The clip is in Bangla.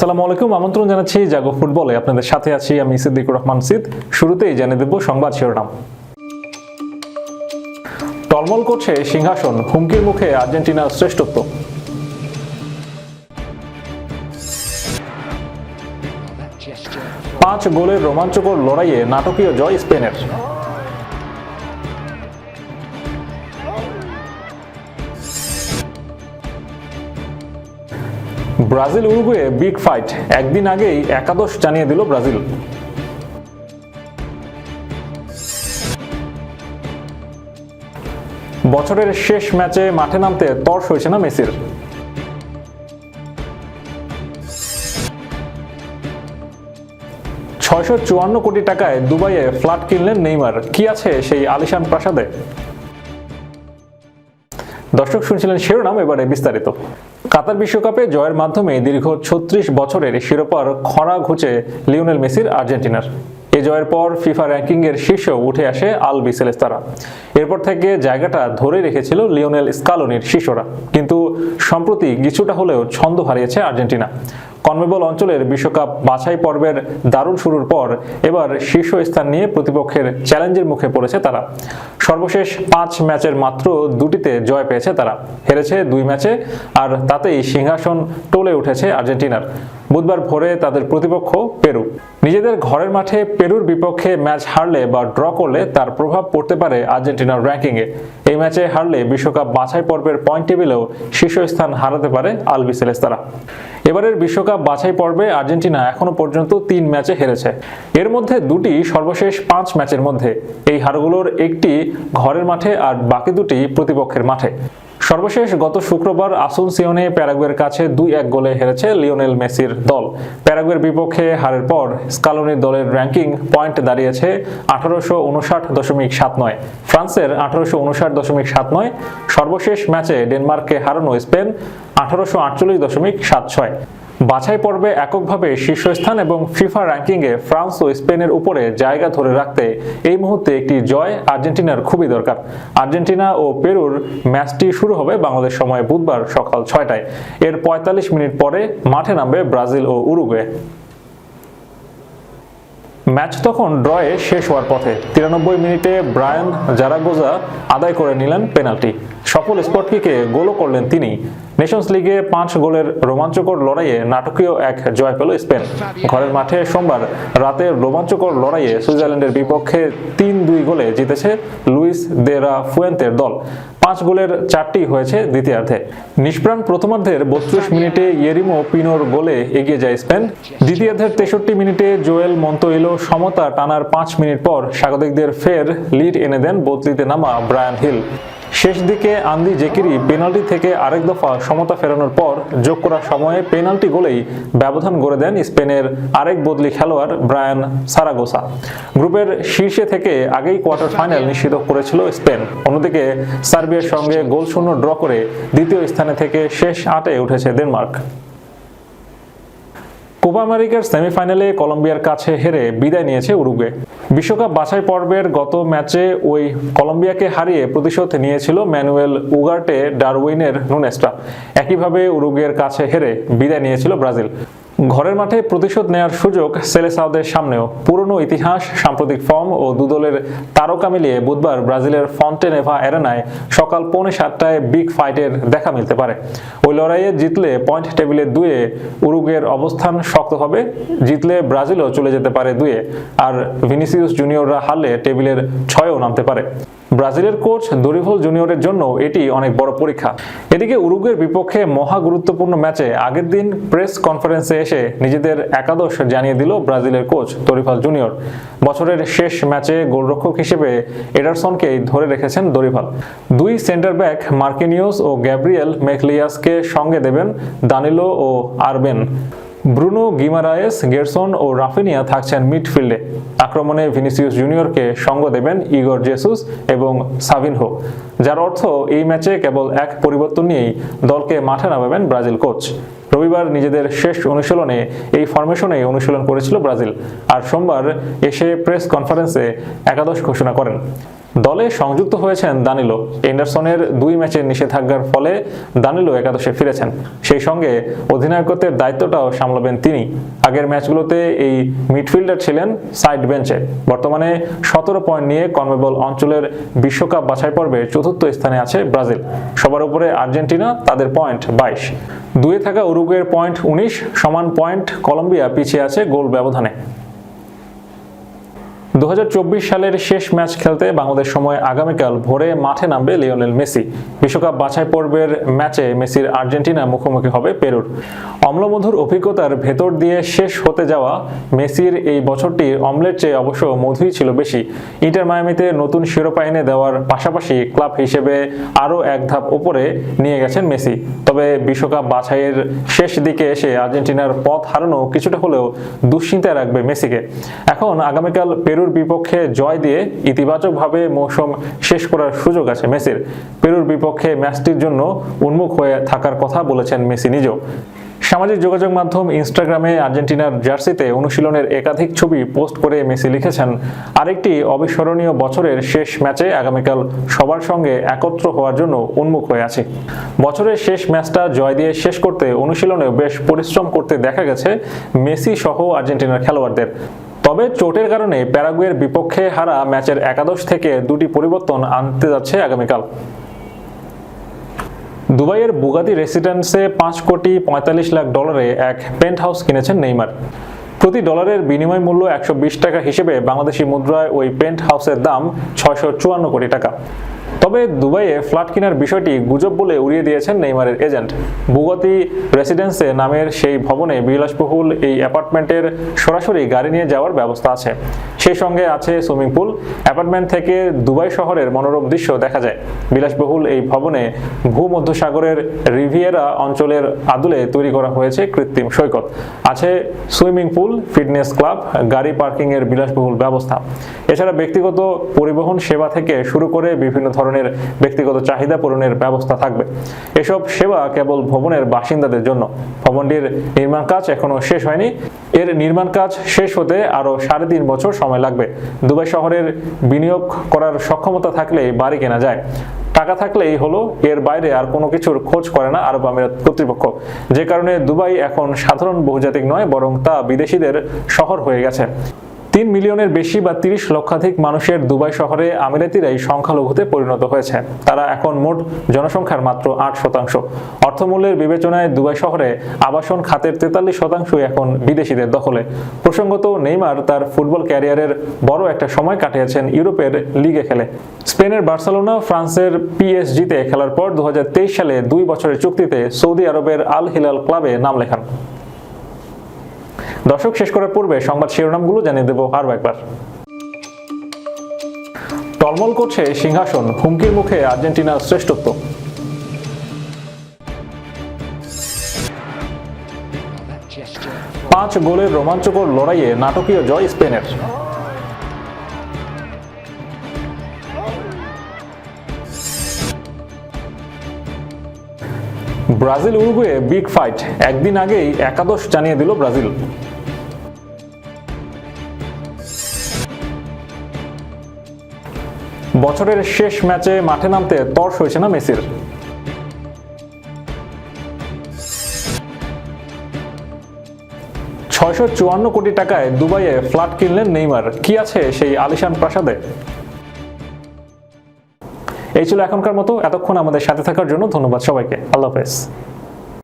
আসসালামু আলাইকুম, আমন্ত্রণ জানাচ্ছি জাগো ফুটবলে। আপনাদের সাথে আছি আমি সিদ্দিকুর রহমান সিদ। শুরুতেই জানিয়ে দেব সংবাদ শিরোনাম। টলমল করছে সিংহাসন, হুমকির মুখে আর্জেন্টিনার শ্রেষ্ঠত্ব। পাঁচ গোলের রোমাঞ্চকর লড়াইয়ে নাটকীয় জয় স্পেনের। Brazil Uruguay big fight. একদিন আগেই একাদশ জানিয়ে দিল ব্রাজিল। বছরের শেষ ম্যাচে মাঠে নামতে তর্স হয়েছে না মেসির। ছয়শো চুয়ান্ন কোটি টাকায় দুবাইয়ে ফ্ল্যাট কিনলেন নেইমার। কি আছে সেই আলিশান প্রাসাদে? দর্শক শুনছিলেন শিরোনাম, এবারে বিস্তারিত। কাতার বিশ্বকাপে জয়ের মাধ্যমে দীর্ঘ ছত্রিশ বছরের শিরোপার খরা ঘুচে লিওনেল মেসির আর্জেন্টিনার। এ জয়ের পর ফিফা র্যাঙ্কিংয়ের শীর্ষ উঠে আসে আল বিসেলেস্তারা এরপর থেকে জায়গাটা ধরে রেখেছিল লিওনেল স্কালোনির শিশুরা কিন্তু সম্প্রতি কিছুটা হলেও ছন্দ হারিয়েছে আর্জেন্টিনা। কনমেবল অঞ্চলের বিশ্বকাপ বাছাই পর্বের দারুণ শুরুর পর এবার শীর্ষ স্থান নিয়ে প্রতিপক্ষের চ্যালেঞ্জের মুখে পড়েছে তারা। সর্বশেষ পাঁচ ম্যাচের মাত্র দুটিতে জয় পেয়েছে তারা। হেরেছে দুই ম্যাচে আর তাতেই সিংহাসন টলে উঠেছে আর্জেন্টিনার। বুধবার ভোরে তাদের প্রতিপক্ষ পেরু। নিজেদের ঘরের মাঠে পেরুর বিপক্ষে ম্যাচ হারলে বা ড্র করলে তার প্রভাব পড়তে পারে আর্জেন্টিনার র্যাঙ্কিংয়ে। এই ম্যাচে হারলে বিশ্বকাপ বাছাই পর্বের পয়েন্ট টেবিলেও শীর্ষস্থান হারাতে পারে আলবি সেলেস্তারা এবারের বিশ্বকাপ বাছাই পর্বে আর্জেন্টিনা এখনও পর্যন্ত তিন ম্যাচে হেরেছে। এর মধ্যে দুটি সর্বশেষ পাঁচ ম্যাচের মধ্যে। এই হারগুলোর একটি ঘরের মাঠে আর বাকি দুটি প্রতিপক্ষের মাঠে। সর্বশেষ গত শুক্রবার আসুন সিওনে প্যারাগুয়ের কাছে দুই এক গোলে হেরেছে লিওনেল মেসির দল। প্যারাগুয়ের বিপক্ষে হারের পর স্কালোনির দলের র্যাঙ্কিং পয়েন্ট দাঁড়িয়েছে আঠারোশো উনষাট দশমিক সাত নয়। ফ্রান্সের আঠারোশো উনষাট দশমিক সাত নয়। সর্বশেষ ম্যাচে ডেনমার্ককে হারানো স্পেন আঠারোশো আটচল্লিশ দশমিক সাত ছয়। বাছাই পর্বে এককভাবে শীর্ষস্থান এবং ফিফা র্যাঙ্কিংয়ে ফ্রান্স ও স্পেনের উপরে জায়গা ধরে রাখতে এই মুহূর্তে একটি জয় আর্জেন্টিনার খুবই দরকার। আর্জেন্টিনা ও পেরুর ম্যাচটি শুরু হবে বাংলাদেশ সময় বুধবার সকাল ছয়টায়। এর পঁয়তাল্লিশ মিনিট পরে মাঠে নামবে ব্রাজিল ও উরুগুয়ে। ম্যাচ তখন ড্রয়ে শেষ হওয়ার পথে তিরানব্বই মিনিটে ব্রায়ান জারাগোজা আদায় করে নিলেন পেনাল্টি। সফল স্পটকিকে গোলও করলেন তিনি। নেশনস লিগে পাঁচ গোলের রোমাঞ্চকর লড়াইয়ে নাটকীয় এক জয় পেল স্পেন। ঘরের মাঠে সোমবার রাতে রোমাঞ্চকর লড়াইয়ে সুইজারল্যান্ডের বিপক্ষে তিন দুই গোলে জিতেছে লুইস দেরা ফুয়েন্তের দল। পাঁচ গোলের চারটি হয়েছে দ্বিতীয়ার্ধে। নিষ্প্রাণ প্রথমার্ধের বত্রিশ মিনিটে ইয়েরিমো পিনোর গোলে এগিয়ে যায় স্পেন। দ্বিতীয়ার্ধের তেষট্টি মিনিটে জোয়েল মন্তইলো সমতা টানার পাঁচ মিনিট পর স্বাগতিকদের ফের লিড এনে দেন বদলিতে নামা ব্রায়ান হিল। শেষ দিকে আন্দি জেকিরি পেনাল্টি থেকে আরেক দফা সমতা ফেরানোর পর যোগ করা সময়ে পেনাল্টি গোলেই ব্যবধান গড়ে দেন স্পেনের আরেক বদলি খেলোয়াড় ব্রায়ান সারাগোসা। গ্রুপের শীর্ষে থেকে আগেই কোয়ার্টার ফাইনাল নিশ্চিত করেছিল স্পেন। অন্যদিকে সার্বিয়ার সঙ্গে গোল শূন্য ড্র করে দ্বিতীয় স্থানে থেকে শেষ আটে উঠেছে ডেনমার্ক। কোপা আমেরিকার সেমিফাইনালে কলম্বিয়ার কাছে হেরে বিদায় নিয়েছে উরুগুয়ে। বিশ্বকাপ বাছাই পর্বের গত ম্যাচে ওই কলম্বিয়াকে হারিয়ে প্রতিশোধ নিয়েছিল ম্যানুয়েল উগার্টে, ডারউইনের নুনেস্টা। একইভাবে উরুগুয়ের কাছে হেরে বিদায় নিয়েছিল ব্রাজিল। ঘরের মাঠে প্রতিশোধ নেওয়ার সুযোগ সেলেসাউদের সামনেও। পুরনো ইতিহাস, সাম্প্রতিক ফর্ম ও দুদলের তারকা মিলিয়ে বুধবার ব্রাজিলের ফন্টেনেভা এরেনায় সকাল পৌনে সাতটায় বিগ ফাইটের দেখা মিলতে পারে। ওই লড়াইয়ে জিতলে পয়েন্ট টেবিলে দুয়ে উরুগের অবস্থান শক্ত হবে, জিতলে ব্রাজিলও চলে যেতে পারে দুয়ে, আর ভিনিসিয়াস জুনিয়ররা হারলে টেবিলের ছয়েও নামতে পারে। ব্রাজিলের কোচ দরিভল জুনিয়রের জন্য এটি অনেক বড় পরীক্ষা। এদিকে উরুগের বিপক্ষে মহা গুরুত্বপূর্ণ ম্যাচে আগের দিন প্রেস কনফারেন্সে এসে নিজেদের একাদশ জানিয়ে দিল ব্রাজিলের কোচ দরিভাল জুনিয়র। বছরের শেষ ম্যাচে গোলরক্ষক হিসেবে এডারসনকেই ধরে রেখেছেন দরিভাল দুই সেন্টার ব্যাক মার্কিনিউস ও গ্যাব্রিয়েল মেকলিয়াসকে সঙ্গে দেবেন দানিলো ও আরবেন। ব্রুনো গিমারায়েস, গেরসন ও রাফিনিয়া থাকছেন মিডফিল্ডে। আক্রমণে ভিনিসিয়াস জুনিয়রকে সঙ্গ দেবেন ইগর জেসুস এবং সাভিনহো। যার অর্থ এই ম্যাচে কেবল এক পরিবর্তন নিয়েই দলকে মাঠে নামাবেন ব্রাজিল কোচ। রবিবার নিজেদের শেষ অনুশীলনে এই ফরমেশনে অনুশীলন করেছিল ব্রাজিল। আর সোমবার এসে প্রেস কনফারেন্সে একাদশ ঘোষণা করেন। দলে সংযুক্ত হয়েছেন দানিলো। এন্ডারসনের দুই ম্যাচের নিষেধাজ্ঞার ফলে দানিলো একাদশে ফিরেছেন। সেই সঙ্গে অধিনায়কত্বের দায়িত্বটাও সামলাবেন তিনি। আগের ম্যাচগুলোতে এই মিডফিল্ডার ছিলেন সাইড বেঞ্চে। বর্তমানে সতেরো পয়েন্ট নিয়ে কনমেবল অঞ্চলের বিশ্বকাপ বাছাই পর্বে চতুর্থ স্থানে আছে ব্রাজিল। সবার উপরে আর্জেন্টিনা, তাদের পয়েন্ট বাইশ। দুয়ে থাকা উরুগুয়ের পয়েন্ট উনিশ, সমান পয়েন্ট কলম্বিয়া পিছিয়ে আছে গোল ব্যবধানে। দু হাজার চব্বিশ সালের শেষ ম্যাচ খেলতে বাংলাদেশ সময় আগামীকাল ভোরে মাঠে নামবে লিওনেল মেসি। বিশ্বকাপ বাছাই পর্বের ম্যাচে মেসির আর্জেন্টিনা মুখোমুখি হবে পেরুর। অম্লমধুর অভিজ্ঞতার ভেতর দিয়ে শেষ হতে যাওয়া মেসির এই বছরটি অম্লের চেয়ে অবশ্য মধুই ছিল বেশি। ইন্টার মায়ামিতে নতুন শিরোপা এনে দেওয়ার পাশাপাশি ক্লাব হিসেবে আরও এক ধাপ উপরে নিয়ে গেছেন মেসি। তবে বিশ্বকাপ বাছাইয়ের শেষ দিকে এসে আর্জেন্টিনার পথ হারানো কিছুটা হলেও দুশ্চিন্তায় রাখবে মেসিকে। এখন আগামীকাল পেরুর বিপক্ষে জয় দিয়ে ইতিবাচকভাবে মৌসুম শেষ করার সুযোগ আছে মেসির। পেরুর বিপক্ষে ম্যাচটির জন্য উন্মুখ হয়ে থাকার কথা বলেছেন মেসি নিজেও। সামাজিক যোগাযোগ মাধ্যম ইনস্টাগ্রামে আর্জেন্টিনার জার্সিতে অনুশীলনের একাধিক ছবি পোস্ট করে মেসি লিখেছেন, আরেকটি অবিস্মরণীয় বছরের শেষ ম্যাচে আগামীকাল সবার সঙ্গে একত্র হওয়ার জন্য উন্মুখ হয়ে আছে। বছরের শেষ ম্যাচটা জয় দিয়ে শেষ করতে অনুশীলনে বেশ পরিশ্রম করতে দেখা গেছে মেসি সহ আর্জেন্টিনার খেলোয়াড়দের। তবে চোটের কারণে প্যারাগুয়ের বিপক্ষে হারা ম্যাচের একাদশ থেকে দুটি পরিবর্তন আনতে যাচ্ছে আগামীকাল। দুবাইয়ের বুগাদি রেসিডেন্সে পাঁচ কোটি পঁয়তাল্লিশ লাখ ডলারে এক পেন্ট হাউস কিনেছেন নেইমার। প্রতি ডলারের বিনিময় মূল্য একশো বিশ টাকা হিসেবে বাংলাদেশি মুদ্রায় ওই পেন্ট হাউসের দাম ছয়শো চুয়ান্ন কোটি টাকা। তবে দুবাইয়ে ফ্ল্যাট কেনার বিষয়টি গুজব বলে উড়িয়ে দিয়েছেন নেইমারের এজেন্ট। বুগতি রেসিডেন্সে নামের সেই ভবনে বিলাসবহুল এই অ্যাপার্টমেন্টের সরাসরি গাড়ি নিয়ে যাওয়ার ব্যবস্থা আছে। সেই সঙ্গে আছে সুইমিং পুল। অ্যাপার্টমেন্ট থেকে দুবাই শহরের মনোরম দৃশ্য দেখা যায়। বিলাসবহুল এই ভবনে ভূমধ্যসাগরের রিভিয়েরা অঞ্চলের আদলে তৈরি করা হয়েছে কৃত্রিম সৈকত। আছে সুইমিং পুল, ফিটনেস ক্লাব, গাড়ি পার্কিংয়ের বিলাসবহুল ব্যবস্থা। এছাড়া ব্যক্তিগত পরিবহন সেবা থেকে শুরু করে বিভিন্ন ধরনের ব্যক্তিগত চাহিদা পূরণের ব্যবস্থা থাকবে। এসব সেবা কেবল ভবনের বাসিন্দাদের জন্য। ভবনটির নির্মাণ কাজ এখনও শেষ হয়নি। এর নির্মাণ কাজ শেষ হতে আরও সাড়ে তিন বছর সময় লাগবে। দুবাই শহরের বিনিয়োগ করার সক্ষমতা থাকলে বাড়ি কেনা যায়। টাকা থাকলেই হলো, এর বাইরে আর কোনো কিছুর খোঁজ করে না আরব আমিরাত কর্তৃপক্ষ। যে কারণে দুবাই এখন সাধারণ বহুজাতিক নয়, বরং তা বিদেশিদের শহর হয়ে গেছে। তিন মিলিয়নের বেশি বা তিরিশ লক্ষাধিক মানুষের দুবাই শহরে আমিরাতিরাই সংখ্যালঘুতে পরিণত হয়েছে। তারা এখন মোট জনসংখ্যার মাত্র আট শতাংশ। অর্থমূল্যের বিবেচনায় দুবাই শহরে আবাসন খাতের তেতাল্লিশ শতাংশ এখন বিদেশিদের দখলে। প্রসঙ্গত নেইমার তার ফুটবল ক্যারিয়ারের বড় একটা সময় কাটিয়েছেন ইউরোপের লিগে খেলে। স্পেনের বার্সেলোনা, ফ্রান্সের পিএসজিতে খেলার পর দু হাজার তেইশ সালে দুই বছরের চুক্তিতে সৌদি আরবের আল হিলাল ক্লাবে নাম লেখান। দর্শক, শেষ করার পূর্বে সংবাদ শিরোনামগুলো জানিয়ে দেব আরও একবার। টলমল করছে সিংহাসন, হুমকির মুখে আর্জেন্টিনার শ্রেষ্ঠত্ব। পাঁচ গোলের রোমাঞ্চকর লড়াইয়ে নাটকীয় জয় স্পেনের। ব্রাজিল উরুগুয়ে বিগ ফাইট, একদিন আগেই একাদশ জানিয়ে দিল ব্রাজিল। বছরের শেষ ম্যাচে মাঠে নামতে তর্স হয়েছে না মেসির। ছয়শো চুয়ান্ন কোটি টাকায় দুবাইয়ে ফ্ল্যাট কিনলেন নেইমার। কি আছে সেই আলিশান প্রাসাদে? এই ছিল এখনকার মতো। এতক্ষণ আমাদের সাথে থাকার জন্য ধন্যবাদ সবাইকে। আল্লাহ হাফেজ।